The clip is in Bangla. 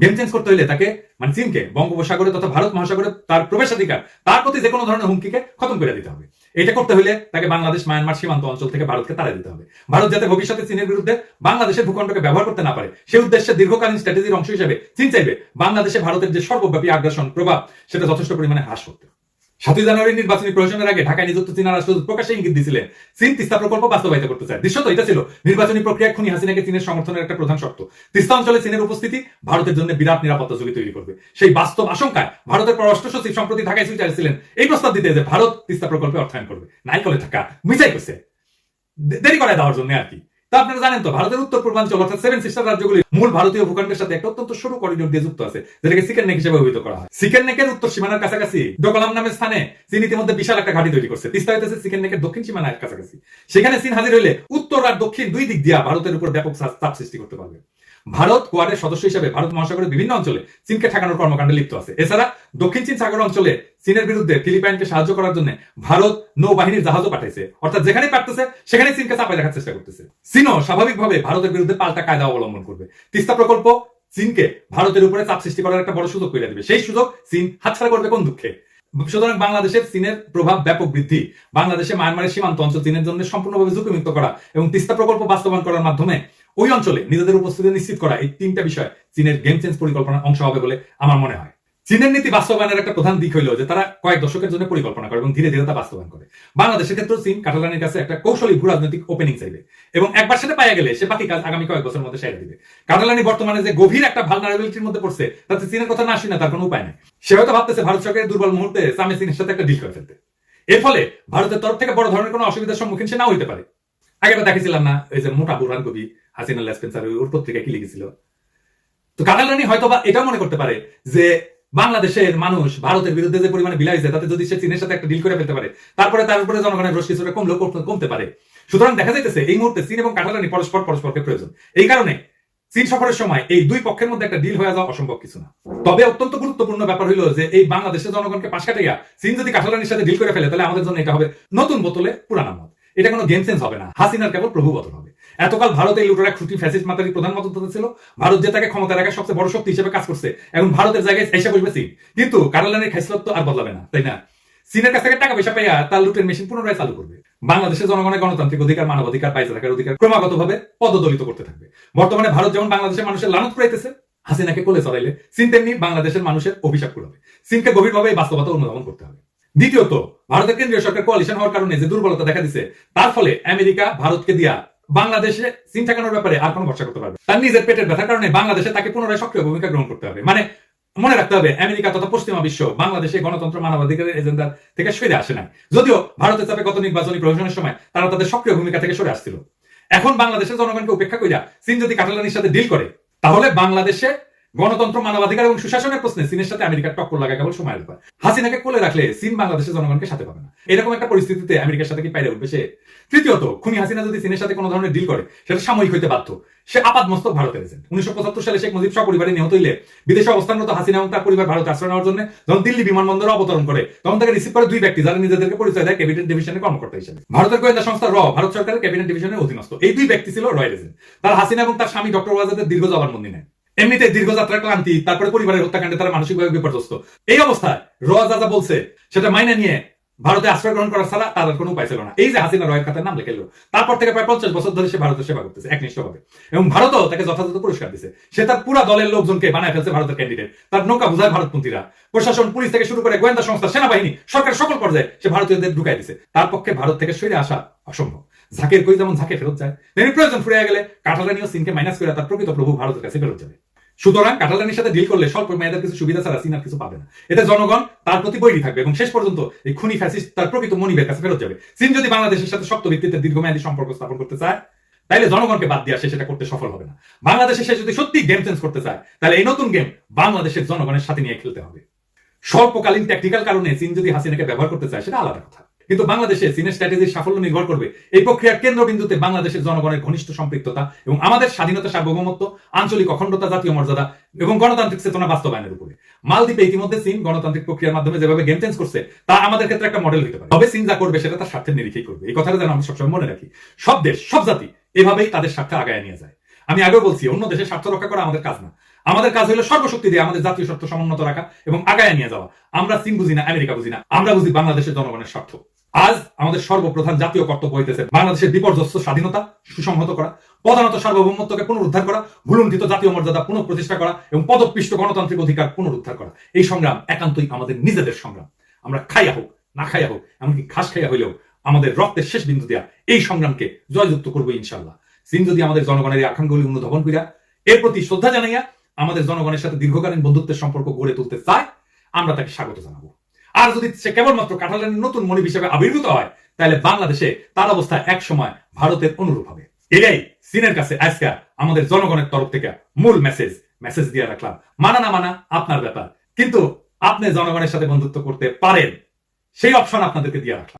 গেম চেঞ্জ করতে হলে তাকে মানে চীনকে বঙ্গোপসাগরে তথা ভারত মহাসাগরে তার প্রবেশাধিকার, তার প্রতি যে কোনো ধরনের হুমকিকে খতম করে দিতে হবে। এটা করতে হলে তাকে বাংলাদেশ, মায়ানমার সীমান্ত অঞ্চল থেকে ভারতকে তাড়া দিতে হবে। ভারত যাতে ভবিষ্যতে চীনের বিরুদ্ধে বাংলাদেশের ভূখণ্ডকে ব্যবহার করতে না পারে সেই উদ্দেশ্যে দীর্ঘকালীন স্ট্র্যাটেজির অংশ হিসেবে চীন চাইবে বাংলাদেশে ভারতের যে সর্বব্যাপী আগ্রাসন প্রভাব, সেটা যথেষ্ট পরিমাণে হ্রাস করতে। সাতই জানুয়ারি নির্বাচনী প্রয়োজনের আগে ঢাকায় নিযুক্ত চীনা রাষ্ট্রদূত প্রকাশ্যে ইঙ্গিত দিছিলেন। চীন তিস্তা প্রকল্প বাস্তবায়িত করতে চায়। দৃশ্যত এটা ছিল নির্বাচনী প্রক্রিয়ায় খুনি হাসিনাকে চীনের সমর্থনের একটা প্রধান শর্ত। তিস্তা অঞ্চলে চীনের উপস্থিতি ভারতের জন্য বিরাট নিরাপত্তা ঝুঁকি তৈরি করবে। সেই বাস্তব আশঙ্কায় ভারতের পররাষ্ট্র সচিব সম্প্রতি ঢাকায় এসে চাইছিলেন এই প্রস্তাব দিতে যে ভারত তিস্তা প্রকল্পে অর্থায়ন করবে। নাই করে থাকা মিসাই করছে। দেরি করে দেওয়ার জন্য আর কি। তা আপনারা জানেন তো, ভারতের উত্তর পূর্বাঞ্চল অর্থাৎ সেভেন সিস্টার রাজ্যগুলি মূল ভারতীয় ভূখণ্ডের সাথে একটা অত্যন্ত সরু করিডোর দিয়ে যুক্ত আছে, যেটাকে সিকেন নেক হিসেবে অভিহিত করা হয়। সিকেন নেকের উত্তর সীমানার কাছাকাছি, ডোকলাম নামের স্থানে চীন ইতিমধ্যে বিশাল একটা ঘাঁটি তৈরি করছে। তিস্তা হইতেছে সিকেন নেকের দক্ষিণ সীমানার কাছাকাছি। সেখানে চীন হাজির হলে উত্তর আর দক্ষিণ দুই দিক দিয়া ভারতের উপর ব্যাপক চাপ সৃষ্টি করতে পারবে। ভারত কোয়াডের সদস্য হিসেবে ভারত মহাসাগরের বিভিন্ন অঞ্চলে চীনকে ঠেকানোর কর্মকাণ্ডে লিপ্ত আছে। এছাড়া দক্ষিণ চীন সাগর অঞ্চলে চীনের বিরুদ্ধে ফিলিপাইনকে সাহায্য করার জন্য ভারত নৌবাহিনীর জাহাজও পাঠাইছে। অর্থাৎ যেখানে পারতেছে সেখানে চীনকে চাপাই রাখার চেষ্টা করতেছে। চীনও স্বাভাবিকভাবে ভারতের বিরুদ্ধে পাল্টা কায়দা অবলম্বন করবে। তিস্তা প্রকল্প চীনকে ভারতের উপরে চাপ সৃষ্টি করার একটা বড় সুযোগ করে দিবে। সেই সুযোগ চীন হাতছাড়া করবে কোন দুঃখে? সুতরাং বাংলাদেশের চীনের প্রভাব ব্যাপক বৃদ্ধি বাংলাদেশে মায়ানমারের সীমান্ত অঞ্চল চীনের জন্য সম্পূর্ণভাবে ঝুঁকিমুক্ত করা এবং তিস্তা প্রকল্প বাস্তবায়ন করার মাধ্যমে ওই অঞ্চলে নিজেদের উপস্থিতি নিশ্চিত করা এই তিনটা বিষয় চীনের গেম চেঞ্জ পরিকল্পনার অংশ হবে বলে আমার মনে হয়। চীনের নীতি বাস্তবায়নের একটা প্রধান দিক হলো যে তারা কয়েক দশকের জন্য পরিকল্পনা করে এবং ধীরে ধীরে তা বাস্তবায়ন করে। বাংলাদেশের ক্ষেত্রে চীন, কাটালানির কাছে একটা কৌশলী ভূ রাজনৈতিক ওপেনিং চাইবে এবং একবার সেটা পাইয়া গেলে সে বাকি কাজ আগামী কয়েক বছরের মধ্যে সেরে দিবে। কাটালানি বর্তমানে যে গভীর একটা ভালনারেবিলিটির মধ্যে পড়ছে, তাতে চীনের কথা না শুনে তার কোনো উপায় নেই। সে হয়তো ভাবতেছে ভারত সরকারের দুর্বল মুহূর্তে সামে চীনের সাথে একটা ডিল করে ফেলতে। এর ফলে ভারতের তরফ থেকে বড় ধরনের কোনো অসুবিধার সম্মুখীন সে নাও হইতে পারে। আগে তো দেখেছিলাম না, এই যে মোটা বুরহান কবি হাসিনা লেসপেন্সার ওর পত্রিকায় কি লিখেছিল? তো কাটালানি হয়তো বা এটাও মনে করতে পারে যে বাংলাদেশের মানুষ ভারতের বিরুদ্ধে যে পরিমাণে বিলাই তাতে যদি সে চীনের সাথে একটা ডিল করে ফেলতে পারে, তারপরে তার উপরে জনগণের রোষ কিছুটা কমলেও কম- কমতে পারে। সুতরাং দেখা যাইতেছে এই মুহূর্তে চীন এবং কাটালানি পরস্পর পরস্পরকে প্রয়োজন। এই কারণে চীন সফরের সময় এই দুই পক্ষের মধ্যে একটা ডিল হয়ে যাওয়া অসম্ভব কিছু না। তবে অত্যন্ত গুরুত্বপূর্ণ ব্যাপার হলো যে এই বাংলাদেশের জনগণকে পাশ কাটাইয়া চীন যদি কাটালানির সাথে ডিল করে ফেলে, তাহলে আমাদের জন্য এটা হবে নতুন বোতলে পুরানা মত এটা কোনো গেম চেঞ্জ হবে না। হাসিনার কেবল প্রভু বদল হবে। এতকাল ভারত এই লুটেরা খুঁটি ফ্যাসিস্ট মাতারি প্রধান মতন ছিল। ভারত যে তাকে ক্ষমতা রাখার সবচেয়ে বড় শক্তি হিসেবে কাজ করছে, এখন ভারতের জায়গায় এসে বসবে চীন। কিন্তু কাটালানির খাইসলত তো আর বদলাবে না, তাই না? চীনের কাছ থেকে টাকা পয়সা পাইয়া তার লুটের মেশিন পুনরায় চালু করবে। বাংলাদেশের জনগণের গণতান্ত্রিক অধিকার মানব অধিকার পাইতে থাকার অধিকার ক্রমাগত ভাবে পদদলিত করতে থাকবে। বর্তমানে ভারত যেমন বাংলাদেশের মানুষের লানত করাইতেছে হাসিনাকে কোলে চড়াইলে চীন তেমনি বাংলাদেশের মানুষের অভিশাপ করবে চীনকে গভীরভাবে বাস্তবতা অনুধাবন করতে হবে। দ্বিতীয়ত, ভারতের কেন্দ্রীয় সরকার কোয়ালিশন হওয়ার কারণে যে দুর্বলতা দেখা দিচ্ছে তার ফলে আমেরিকা ভারতকে দিয়া বাংলাদেশে চীন ঠেকানোর ব্যাপারে আর কোনো ভরসা করতে পারবে তার নিজের পেটের ব্যথার কারণে বাংলাদেশে তাকে পুনরায় সক্রিয় ভূমিকা গ্রহণ করতে হবে। মানে মনে রাখতে হবে, আমেরিকা তথা পশ্চিমা বিশ্ব বাংলাদেশে গণতন্ত্র মানবাধিকারের এজেন্ডার থেকে সরে আসে না যদিও ভারতের চাপে গত নির্বাচনী প্রয়োজনের সময় তারা তাদের সক্রিয় ভূমিকা থেকে সরে আসছিল। এখন বাংলাদেশের জনগণকে উপেক্ষা করিয়া চীন যদি কাটালানির সাথে ডিল করে, তাহলে বাংলাদেশে গণতন্ত্র, মানবাধিকার এবং সুশাসনের প্রশ্নে চীনের সাথে আমেরিকার টক্কর লাগা কেবল সময়ের ব্যাপার হাসিনাকে কোলে রাখলে চীন বাংলাদেশের জনগণকে সাথে পাবে না। এরকম একটা পরিস্থিতিতে আমেরিকার সাথে কি পাইরে উঠবে সে? তৃতীয়ত, খুনি হাসিনা যদি চীনের সাথে কোনো ধরনের ডিল করে সেটা সাময়িক হইতে বাধ্য। সে আপাত মস্তক ভারতের এজেন্ট উনিশশো পঁচাত্তর সালে শেখ মুজিব সপরিবারে নিহত হইলে বিদেশে অবস্থানরত হাসিনা এবং তার পরিবার ভারতে আশ্রয় নেওয়ার জন্য যখন দিল্লি বিমানবন্দরে অবতরণ করে, তখন তাকে রিসিভ করে দুই ব্যক্তি, যারা নিজেদেরকে পরিচয় দেয় ক্যাবিনেট ডিভিশনের কর্মকর্তা হিসেবে। ভারতের গোয়েন্দা সংস্থা র, ভারত সরকারের ক্যাবিনেট ডিভিশনের অধীনস্থ। এই দুই ব্যক্তি ছিল রয়্যাল এজেন্ট তার হাসিনা এবং তার স্বামী ডক্টর ওয়াজাদের দীর্ঘ জবানবন্দি নেন এমনিতে দীর্ঘযাত্রার ক্লান্তি, তারপরে পরিবারের হত্যাকাণ্ডে তারা মানসিকভাবে বিপর্যস্ত। এই অবস্থায় র যা বলছে, সেটা মাইনে নিয়ে ভারতে আশ্রয় গ্রহণ করা ছাড়া তার আর কোনো উপায় ছিল না। এই যে হাসিনা রয়ের খাতার নাম লিখে তারপর থেকে প্রায় পঞ্চাশ বছর ধরে সে ভারতের সেবা করতেছে, একনিষ্ঠভাবে। এবং ভারতও তাকে যথাযথ পুরস্কার দিছে। সে তার পুরা দলের লোকজনকে বানায় ফেলছে ভারতের ক্যান্ডিডেট তার নৌকা বুঝায় ভারতপন্থীরা। প্রশাসন, পুলিশ থেকে শুরু করে গোয়েন্দা সংস্থা, সেনাবাহিনী, সরকার সকল পর্যায়ে সে ভারতীয়দের ঢুকাই দিছে। তার পক্ষে ভারত থেকে সরে আসা অসম্ভব। ঝাঁকের কই যেমন ঝাঁকে ফেরত যায়, তেমনি প্রয়োজন ফুরিয়ে গেলে কাঠালানিও চীনকে মাইনাস করে তার প্রকৃত প্রভু ভারতের কাছে ফেরত যাবে। সুতরাং কাটালানির সাথে ডিল করলে স্বল্প মেয়াদের কিছু সুবিধা ছাড়া চীন আর কিছু পাবে না। এতে জনগণ তার প্রতি বৈরী থাকবে এবং শেষ পর্যন্ত এই খুনি ফ্যাসিস্ট তার প্রকৃত মনিবের কাছে ফেরত যাবে। চীন যদি বাংলাদেশের সাথে শক্ত ভিত্তিতে দীর্ঘমেয়াদী সম্পর্ক স্থাপন করতে চায়, তাইলে জনগণকে বাদ দিয়ে সে সেটা করতে সফল হবে না। বাংলাদেশে সে যদি সত্যি গেম চেঞ্জ করতে চায়, তাহলে এই নতুন গেম বাংলাদেশের জনগণের সাথে নিয়ে খেলতে হবে। স্বল্পকালীন ট্যাকটিক্যাল কারণে চীন যদি হাসিনাকে ব্যবহার করতে চায়, সেটা আলাদা কথা। কিন্তু বাংলাদেশে চীনের স্ট্র্যাটেজির সাফল্য নির্ভর করবে। এই প্রক্রিয়ার কেন্দ্রবিন্দুতে বাংলাদেশের জনগণের ঘনিষ্ঠ সম্পৃক্ততা এবং আমাদের স্বাধীনতা সার্বভৌমত্ব, আঞ্চলিক অখণ্ডতা, জাতীয় মর্যাদা এবং গণতান্ত্রিক চেতনা বাস্তবায়নের উপরে। মালদ্বীপে ইতিমধ্যে চীন গণতান্ত্রিক প্রক্রিয়ার মাধ্যমে যেভাবে গেম চেঞ্জ করছে, তা আমাদের ক্ষেত্রে একটা মডেল হতে পারে। তবে চীন যা করবে সেটা তার স্বার্থের নিরিখেই করবে। এই কথাটা যেন আমরা সবসময় মনে রাখি। সব দেশ, সব জাতি এভাবেই তাদের স্বার্থে আগায় নিয়ে যায়। আমি আগেও বলছি, অন্য দেশের স্বার্থ রক্ষা করা আমাদের কাজ না। আমাদের কাজ হলো সর্বশক্তি দিয়ে আমাদের জাতীয় স্বার্থ সমুন্নত রাখা এবং আগায় নিয়ে যাওয়া। আমরা চীন বুঝি না, আমেরিকা বুঝি না। আমরা বুঝি বাংলাদেশের জনগণের স্বার্থ। আজ আমাদের সর্বপ্রধান জাতীয় কর্তব্য হইতেছে বাংলাদেশের বিপর্যস্ত স্বাধীনতা, সুসংহত করা, প্রধানত সার্বভৌমত্বকে পুনরুদ্ধার করা, ভুলুণ্ঠিত জাতীয় মর্যাদা পুনঃপ্রতিষ্ঠা করা এবং পদপিষ্ট গণতান্ত্রিক অধিকার পুনরুদ্ধার করা। এই সংগ্রাম একান্তই আমাদের নিজেদের সংগ্রাম। আমরা খাইয়া হোক, না খাইয়া হোক, এমনকি ঘাস খাইয়া হইলেও আমাদের রক্তের শেষ বিন্দু দেয়া এই সংগ্রামকে জয়যুক্ত করব ইনশাল্লাহ চীন যদি আমাদের জনগণের এই আকাঙ্ক্ষাগুলি অনুধাবন করিয়া এর প্রতি শ্রদ্ধা জানাইয়া আমাদের জনগণের সাথে দীর্ঘকালীন বন্ধুত্বের সম্পর্ক গড়ে তুলতে চায়, আমরা তাকে স্বাগত জানাব। আর যদি সে কেবলমাত্র কাঁঠালের নতুন মনিব হিসেবে আবির্ভূত হয়, তাহলে বাংলাদেশে তার অবস্থা এক সময় ভারতের অনুরূপ হবে। এটাই চীনের কাছে আজকে আমাদের জনগণের তরফ থেকে মূল মেসেজ মেসেজ দিয়ে রাখলাম। মানা না মানা, আপনার ব্যাপার। কিন্তু আপনি জনগণের সাথে বন্ধুত্ব করতে পারেন, সেই অপশন আপনাদেরকে দিয়ে রাখলাম।